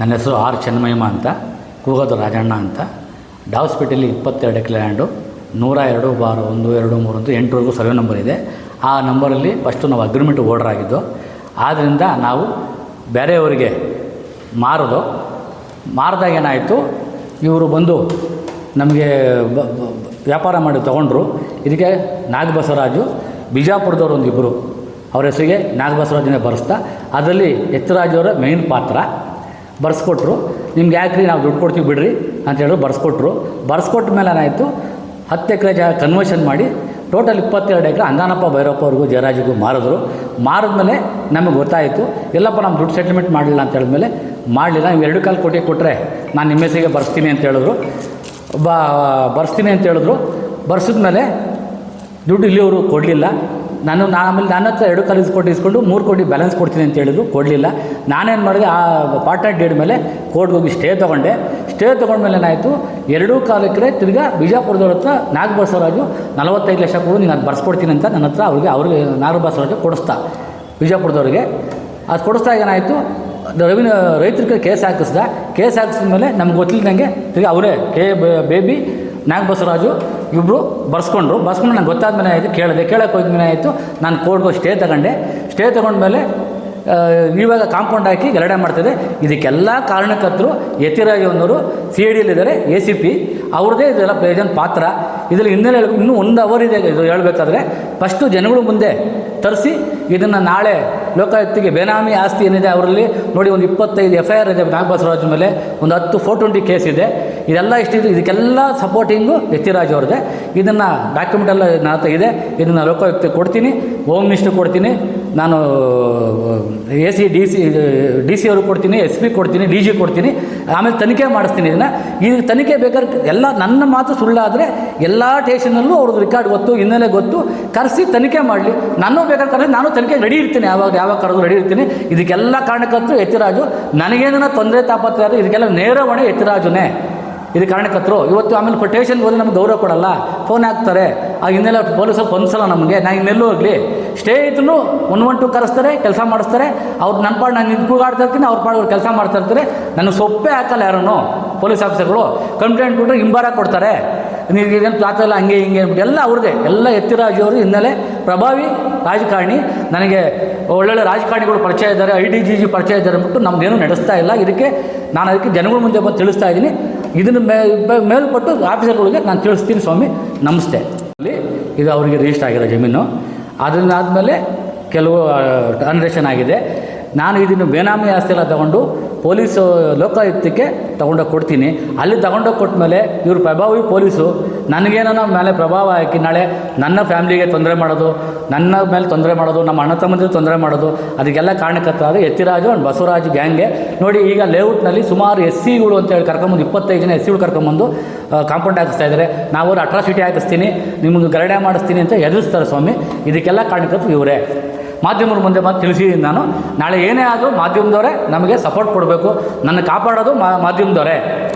ನನ್ನ ಹೆಸರು ಆರ್ ಚನ್ಮಯಮ್ಮ ಅಂತ, ಕೂಗೋದು ರಾಜಣ್ಣ ಅಂತ. ಡಾವ್ಸ್ಪೇಟೆಯಲ್ಲಿ ಇಪ್ಪತ್ತೆರಡು ಎಕರೆ ನೂರ ಎರಡು ಬಾರ್ ಒಂದು, ಎರಡು ಮೂರು ಅಂತ ಎಂಟುವರೆಗೂ ಸರ್ವೆ ನಂಬರ್ ಇದೆ. ಆ ನಂಬರಲ್ಲಿ ಫಸ್ಟು ನಾವು ಅಗ್ರಿಮೆಂಟ್ ಓರ್ಡರ್ ಆಗಿದ್ದು ಆದ್ದರಿಂದ ನಾವು ಬೇರೆಯವರಿಗೆ ಮಾರೋದು. ಮಾರಿದಾಗ ಏನಾಯಿತು, ಇವರು ಬಂದು ನಮಗೆ ವ್ಯಾಪಾರ ಮಾಡಿ ತೊಗೊಂಡ್ರು. ಇದಕ್ಕೆ ನಾಗಬಸವರಾಜು, ಬಿಜಾಪುರದವ್ರು ಒಂದು ಇಬ್ಬರು ಅವ್ರ ಹೆಸರಿಗೆ ನಾಗಬಸವರಾಜನೇ ಬರೆಸ್ತಾ, ಅದರಲ್ಲಿ ಎತ್ತರಾಜವರ ಮೇನ್ ಪಾತ್ರ. ಬರ್ಸ್ಕೊಟ್ರು. ನಿಮ್ಗೆ ಯಾಕ್ರಿ ನಾವು ದುಡ್ಡು ಕೊಡ್ತೀವಿ ಬಿಡ್ರಿ ಅಂತ ಹೇಳಿ ಬರ್ಸ್ಕೊಟ್ರು. ಬರ್ಸ್ಕೊಟ್ಟ ಮೇಲೆ ಏನಾಯಿತು? ಹತ್ತು ಎಕರೆ ಜಾಗ ಕನ್ವರ್ಷನ್ ಮಾಡಿ ಟೋಟಲ್ ಇಪ್ಪತ್ತೆರಡು ಎಕರೆ ಅಂದಾನಪ್ಪ ಭೈರಪ್ಪ ಅವ್ರಿಗೂ ಜಯರಾಜಿಗೂ ಮಾರಿದ್ರು. ಮಾರಿದ್ಮೇಲೆ ನಮಗೆ ಗೊತ್ತಾಯಿತು, ಎಲ್ಲಪ್ಪ ನಮ್ಮ ದುಡ್ಡು ಸೆಟ್ಲ್ಮೆಂಟ್ ಮಾಡಲಿಲ್ಲ ಅಂತ ಹೇಳಿದ್ಮೇಲೆ ಮಾಡಲಿಲ್ಲ, ನೀವು ಎರಡು ಕಾಲು ಕೋಟಿ ಕೊಟ್ಟರೆ ನಾನು ನಿಮ್ಮ ಹೆಸರಿಗೆ ಬರ್ಸ್ತೀನಿ ಅಂತ ಹೇಳಿದ್ರು. ಬಾ, ಬರ್ಸ್ತೀನಿ ಅಂತ ಹೇಳಿದ್ರು. ಬರ್ಸಿದ್ಮೇಲೆ ದುಡ್ಡು ಇಲ್ಲಿಯವರು ಕೊಡಲಿಲ್ಲ. ನಾನು ನಾ ಆಮೇಲೆ ನನ್ನ ಹತ್ರ ಎರಡು ಕಾಲೇಜ್ ಕೋಟಿ ಇಸ್ಕೊಂಡು ಮೂರು ಕೋಟಿ ಬ್ಯಾಲೆನ್ಸ್ ಕೊಡ್ತೀನಿ ಅಂತ ಹೇಳಿದ್ರು. ಕೊಡಲಿಲ್ಲ. ನಾನೇನು ಮಾಡಿದೆ, ಆ ಪಾರ್ಟ್ನರ್ ಡೇಡ್ ಮೇಲೆ ಕೋರ್ಟ್ಗೆ ಹೋಗಿ ಸ್ಟೇ ತೊಗೊಂಡೆ. ಸ್ಟೇ ತೊಗೊಂಡ್ಮೇಲೆ ಏನಾಯಿತು, ಎರಡೂ ಕಾಲಕ್ಕೆ ತಿರ್ಗಾ ಬಿಜಾಪುರದವ್ರ ಹತ್ರ ನಾಗಬಸವರಾಜು ನಲವತ್ತೈದು ಲಕ್ಷ ಕೊಡು, ನೀನು ಅದು ಬರ್ಸ್ಕೊಡ್ತೀನಿ ಅಂತ ನನ್ನ ಹತ್ರ ಅವ್ರಿಗೆ ಅವ್ರಿಗೆ ನಾಗಬಸವರಾಜು ಕೊಡಿಸ್ತಾ, ಬಿಜಾಪುರದವ್ರಿಗೆ. ಅದು ಕೊಡಿಸ್ದಾಗ ಏನಾಯಿತು ರವಿನ ರೈತರಿಗೆ ಕೇಸ್ ಹಾಕಿಸ್ದ. ಕೇಸ್ ಹಾಕಿಸಿದ್ಮೇಲೆ ನಮ್ಗೆ ಗೊತ್ತಿಲ್ಲದಂಗೆ ತಿರ್ಗಿ ಅವರೇ, ಕೆ ಬೇಬಿ ನಾಗಬಸವರಾಜು ಇಬ್ಬರು ಬರ್ಸ್ಕೊಂಡ್ರು. ಬರ್ಸ್ಕೊಂಡು ನಂಗೆ ಗೊತ್ತಾದ್ಮೇಲೆ ಆಯಿತು, ಕೇಳಿದೆ. ಕೇಳಕ್ಕೆ ಹೋದ್ಮೇಲೆ ಆಯಿತು, ನಾನು ಕೋರ್ಟ್ಗೆ ಸ್ಟೇ ತಗೊಂಡೆ. ಸ್ಟೇ ತಗೊಂಡ್ಮೇಲೆ ಇವಾಗ ಕಾಂಪೌಂಡ್ ಹಾಕಿ ಗಲಾಟೆ ಮಾಡ್ತಿದೆ. ಇದಕ್ಕೆಲ್ಲ ಕಾರಣಕರ್ತರು ಅನ್ನೋರು ಸಿ ಐ ಡಿಯಲ್ಲಿದ್ದಾರೆ ಎ ಸಿ ಪಿ ಅವ್ರದ್ದೇ ಇದೆಲ್ಲ ಪ್ರಯೋಜನ ಪಾತ್ರ. ಇದರಲ್ಲಿ ಹಿನ್ನೆಲೆ ಇನ್ನೂ ಒಂದು ಅವರ್ ಇದೆ ಇದು ಹೇಳಬೇಕಾದ್ರೆ. ಫಸ್ಟು ಜನಗಳು ಮುಂದೆ ತರಿಸಿ, ಇದನ್ನು ನಾಳೆ ಲೋಕಾಯುಕ್ತಿಗೆ ಬೇನಾಮಿ ಆಸ್ತಿ ಏನಿದೆ, ಅವರಲ್ಲಿ ನೋಡಿ ಒಂದು ಇಪ್ಪತ್ತೈದು ಎಫ್ ಐ ಆರ್ ಇದೆ, ನಾಗಬಸವರಾಜ್ ಮೇಲೆ. ಒಂದು ಹತ್ತು ಫೋರ್ ಟ್ವೆಂಟಿ ಕೇಸ್ ಇದೆ. ಇದೆಲ್ಲ ಇಷ್ಟಿದೆ ಇದಕ್ಕೆಲ್ಲ ಸಪೋರ್ಟಿಂಗು ಯತಿರಾಜ್ ಅವ್ರದ್ದೆ. ಇದನ್ನು ಡಾಕ್ಯುಮೆಂಟ್ ಎಲ್ಲ ಹತ್ರ ಇದೆ. ಇದನ್ನು ಲೋಕಾಯುಕ್ತ ಕೊಡ್ತೀನಿ. ಹೋಮ್ ಮಿನಿಸ್ಟರ್ ಕೊಡ್ತೀನಿ. ನಾನು A C D C D C ಅವ್ರಿಗೆ ಕೊಡ್ತೀನಿ ಎಸ್ ಪಿ ಕೊಡ್ತೀನಿ ಡಿ ಜಿ ಕೊಡ್ತೀನಿ. ಆಮೇಲೆ ತನಿಖೆ ಮಾಡಿಸ್ತೀನಿ ಇದನ್ನು. ಈ ತನಿಖೆ ಬೇಕಾದ್ರೆ ಎಲ್ಲ ನನ್ನ ಮಾತು ಸುಳ್ಳಾದರೆ ಎಲ್ಲ ಟೇಷನಲ್ಲೂ ಅವ್ರದ್ದು ರೆಕಾರ್ಡ್ ಗೊತ್ತು, ಹಿನ್ನೆಲೆ ಗೊತ್ತು. ಕರೆಸಿ ತನಿಖೆ ಮಾಡಲಿ. ನಾನು ಬೇಕಾದ್ರೆ ಕರೆಸಿ, ನಾನು ತನಿಖೆ ರೆಡಿ ಇರ್ತೀನಿ. ಯಾವಾಗ ಯಾವಾಗ ಕರೆದು ರೆಡಿ ಇರ್ತೀನಿ. ಇದಕ್ಕೆಲ್ಲ ಕಾರಣಕ್ಕಂತೂ ಎತ್ತಿರಾಜು. ನನಗೇನ ತೊಂದರೆ ತಾಪತ್ರೆ ಇದಕ್ಕೆಲ್ಲ ನೇರ ಹೊಣೆ ಎತ್ತಿರಾಜುನೇ. ಇದು ಕಾರಣಕರ್ತರು ಇವತ್ತು ಆಮೇಲೆ ಪೊಟೇಷನ್ ಹೋದ್ರೆ ನಮ್ಗೆ ಗೌರವ ಕೊಡಲ್ಲ. ಫೋನ್ ಹಾಕ್ತಾರೆ. ಆ ಹಿನ್ನೆಲೆ ಪೊಲೀಸರು ಹೊಂದಿಸಲ್ಲ ನಮಗೆ. ನಾನು ಇನ್ನೆಲ್ಲೂ ಹೋಗಲಿ. ಸ್ಟೇ ಇದ್ರೂ ಒನ್ ಒನ್ ಟು ಕರೆಸ್ತಾರೆ, ಕೆಲಸ ಮಾಡಿಸ್ತಾರೆ. ಅವ್ರು ನನ್ನ ಪಾಡು ನಾನು ನಿಂತು ಇರ್ತೀನಿ, ಅವ್ರ ಪಾಡು ಕೆಲಸ ಮಾಡ್ತಾ ಇರ್ತಾರೆ. ನನಗೆ ಸೊಪ್ಪೆ ಹಾಕಲ್ಲ ಯಾರನ್ನು ಪೊಲೀಸ್ ಆಫೀಸರ್ಗಳು. ಕಂಪ್ಲೇಂಟ್ ಕೊಟ್ಟರೆ ಹಿಂಬಾರ ಕೊಡ್ತಾರೆ. ನೀವೇನು ಪಾತ್ರಲ್ಲ ಹಂಗೆ ಹಿಂಗೆ ಎಲ್ಲ ಅವ್ರದ್ದೇ ಎಲ್ಲ ಎತ್ತಿರಾಜು ಅವರು ಹಿನ್ನೆಲೆ. ಪ್ರಭಾವಿ, ರಾಜಕಾರಣಿ. ನನಗೆ ಒಳ್ಳೊಳ್ಳೆ ರಾಜಕಾರಣಿಗಳು ಪರಿಚಯ ಇದ್ದಾರೆ, ಐ ಡಿ ಜಿ ಜಿ ಪರಿಚಯ ಇದ್ದಾರೆ ಅಂದ್ಬಿಟ್ಟು ನಮ್ಮದೇನು ನಡೆಸ್ತಾ ಇಲ್ಲ. ಇದಕ್ಕೆ ನಾನು ಅದಕ್ಕೆ ಜನಗಳ ಮುಂದೆ ಬಂದು ತಿಳಿಸ್ತಾ ಇದ್ದೀನಿ. ಇದನ್ನು ಮೇ ಮೇಲ್ಪಟ್ಟು ಆಫೀಸರ್ಗಳಿಗೆ ನಾನು ತಿಳಿಸ್ತೀನಿ ಸ್ವಾಮಿ, ನಮಸ್ತೆ. ಅಲ್ಲಿ ಇದು ಅವರಿಗೆ ರಿಜಿಸ್ಟರ್ ಆಗಿರೋ ಜಮೀನು. ಅದನ್ನ ಆದಮೇಲೆ ಕೆಲವು ಟ್ರಾನ್ಸಾಕ್ಷನ್ ಆಗಿದೆ. ನಾನು ಇದನ್ನು ಬೇನಾಮಿ ಆಸ್ತಿ ಎಲ್ಲ ತಗೊಂಡು ಪೊಲೀಸು ಲೋಕಾಯುಕ್ತಕ್ಕೆ ತಗೊಂಡೋಗಿ ಕೊಡ್ತೀನಿ. ಅಲ್ಲಿ ತಗೊಂಡೋಗಿ ಕೊಟ್ಟ ಮೇಲೆ ಇವರು ಪ್ರಭಾವಿ ಪೊಲೀಸು. ನನಗೇನೋ ಮೇಲೆ ಪ್ರಭಾವ ಹಾಕಿ ನಾಳೆ ನನ್ನ ಫ್ಯಾಮ್ಲಿಗೆ ತೊಂದರೆ ಮಾಡೋದು, ನನ್ನ ಮೇಲೆ ತೊಂದರೆ ಮಾಡೋದು, ನಮ್ಮ ಅಣ್ಣ ತಮ್ಮಂದಿರು ತೊಂದರೆ ಮಾಡೋದು, ಅದಕ್ಕೆಲ್ಲ ಕಾರಣಕರ್ತಾದ ಎತ್ತಿರಾಜು ಆ್ಯಂಡ್ ಬಸವರಾಜ್ ಗ್ಯಾಂಗೆ ನೋಡಿ, ಈಗ ಲೇಔಟ್ನಲ್ಲಿ ಸುಮಾರು ಎಸ್ ಸಿಗಳು ಅಂತೇಳಿ ಕರ್ಕೊಂಬಂದು, ಇಪ್ಪತ್ತೈದು ಜನ ಎಸ್ ಸಿಗಳು ಕರ್ಕೊಂಬಂದು ಕಾಂಪೌಂಡ್ ಹಾಕಿಸ್ತಾ ಇದ್ದಾರೆ ನಾವು ಅವ್ರು ಅಟ್ರಾಸಿಟಿ ಹಾಕಿಸ್ತೀನಿ, ನಿಮಗೆ ಗರಡೆ ಮಾಡಿಸ್ತೀನಿ ಅಂತ ಎದುರಿಸ್ತಾರೆ ಸ್ವಾಮಿ. ಇದಕ್ಕೆಲ್ಲ ಕಾರಣಕರ್ತರು ಇವರೇ. ಮಾಧ್ಯಮರ ಮುಂದೆ ಬಂದು ತಿಳಿಸಿದ್ದೀನಿ ನಾನು. ನಾಳೆ ಏನೇ ಆದರೂ ಮಾಧ್ಯಮದವರೇ ನಮಗೆ ಸಪೋರ್ಟ್ ಕೊಡಬೇಕು. ನನ್ನ ಕಾಪಾಡೋದು ಮಾಧ್ಯಮದವರೇ.